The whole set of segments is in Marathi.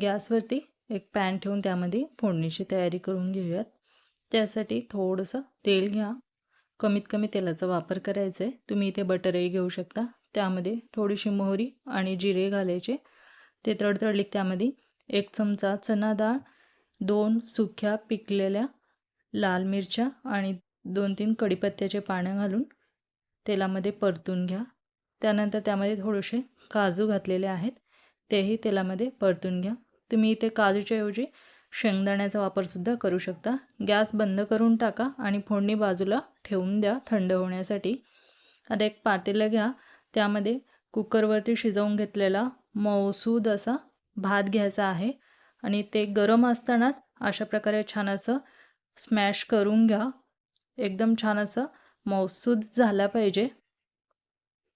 गॅसवरती एक पॅन ठेवून त्यामध्ये फोडणीची तयारी करून घेऊयात. त्यासाठी थोडंसं तेल घ्या. कमीत कमी तेलाचा वापर करायचा आहे. तुम्ही इथे बटरही घेऊ शकता. त्यामध्ये थोडीशी मोहरी आणि जिरे घालायचे. ते तडतडले त्यामध्ये एक चमचा चना डाळ दोन सुक्या पिकलेल्या लाल मिरच्या आणि दोन तीन कढीपत्त्याचे पानं घालून तेलामध्ये परतून घ्या. त्यानंतर त्यामध्ये थोडेसे काजू घातलेले आहेत. तेही तेलामध्ये परतून घ्या. तुम्ही इथे काजूच्या ऐवजी शेंगदाण्याचा वापरसुद्धा करू शकता. गॅस बंद करून टाका आणि फोडणी बाजूला ठेवून द्या थंड होण्यासाठी. आता एक पातेलं घ्या. त्यामध्ये कुकरवरती शिजवून घेतलेला मऊसूद असा भात घ्यायचा आहे. आणि ते गरम असतानाच अशा प्रकारे छान असं स्मॅश करून घ्या. एकदम छान असं मऊसूद झाला पाहिजे.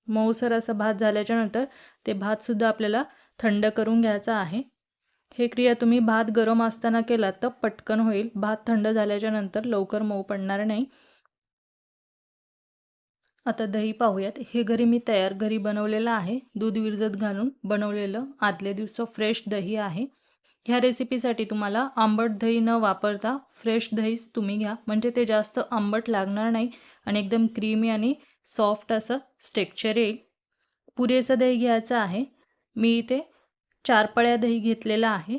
मऊसर असा भात झाल्याच्यानंतर ते भातसुद्धा आपल्याला थंड करून घ्यायचा आहे. हे क्रिया तुम्ही भात गरम असताना केलात तर पटकन होईल. भात थंड झाल्याच्यानंतर लवकर मऊ पडणार नाही. आता दही पाहूयात. हे घरी मी तयार घरी बनवलेलं आहे. दूध विरजत घालून बनवलेलं आदल्या दिवस फ्रेश दही आहे. ह्या रेसिपीसाठी तुम्हाला आंबट दही न वापरता फ्रेश दहीच तुम्ही घ्या. म्हणजे ते जास्त आंबट लागणार नाही आणि एकदम क्रीमी आणि सॉफ्ट असं स्टेक्चर येईल. पुरेसं दही घ्यायचं आहे. मी इथे चार पळ्या दही घेतलेलं आहे.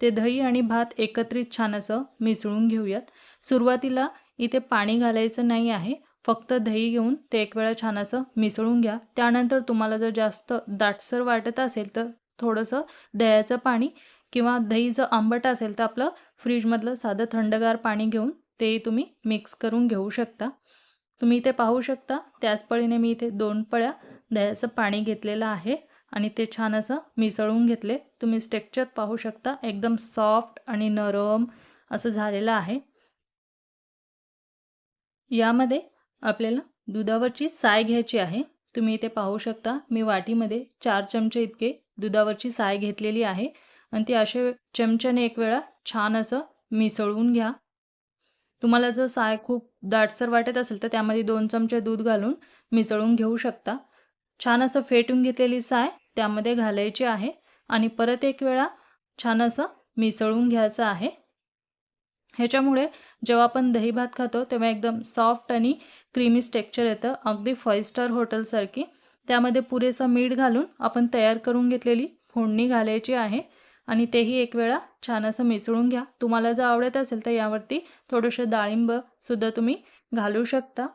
ते दही आणि भात एकत्रित छान असं मिसळून घेऊयात. सुरुवातीला इथे पाणी घालायचं नाही आहे. फक्त दही घेऊन ते एक वेळा छान असं मिसळून घ्या. त्यानंतर तुम्हाला जर जास्त दाटसर वाटत असेल तर थोडंसं दह्याचं पाणी किंवा दही जर आंबट असेल तर आपलं फ्रीजमधलं साधं थंडगार पाणी घेऊन तेही तुम्ही मिक्स करून घेऊ शकता. तुम्ही इथे पाहू शकता त्याच पळीने मी इथे दोन पळ्या दह्याचं पाणी घेतलेलं आहे. आणि ते छान असं मिसळून घेतले. तुम्ही स्टेक्चर पाहू शकता. एकदम सॉफ्ट आणि नरम असं झालेलं आहे. यामध्ये आपल्याला दुधावरची साय घ्यायची आहे. तुम्ही इथे पाहू शकता. मी वाटीमध्ये चार चमचे इतके दुधावरची साय घेतलेली आहे. आणि ती असे चमच्याने एक वेळा छान असं मिसळून घ्या. तुम्हाला जर साय खूप दाटसर वाटत असेल तर त्यामध्ये दोन चमचे दूध घालून मिसळून घेऊ शकता. छान असं फेटून घेतलेली साय त्यामध्ये घालायची आहे आणि परत एक वेळा छान असं मिसळून घ्यायचं आहे. ह्याच्यामुळे जेव्हा आपण दही भात खातो तेव्हा एकदम सॉफ्ट आणि क्रीमी स्टेक्चर येतं. अगदी फाईव्ह स्टार हॉटेलसारखी त्यामध्ये पुरेसं मीठ घालून आपण तयार करून घेतलेली फोडणी घालायची आहे आणि तेही एक वेळा छान असं मिसळून घ्या. तुम्हाला जर आवडत असेल तर यावरती थोडंसं डाळिंबसुद्धा तुम्ही घालू शकता.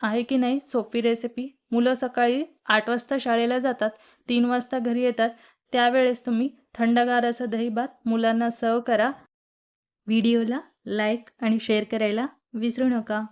आहे की नाही सोपी रेसिपी मुलं सकाळी आठ वाजता शाळेला जातात तीन वाजता घरी येतात. त्यावेळेस तुम्ही थंडगार असं दही भात मुलांना सर्व करा. व्हिडिओला लाईक आणि शेअर करायला विसरू नका.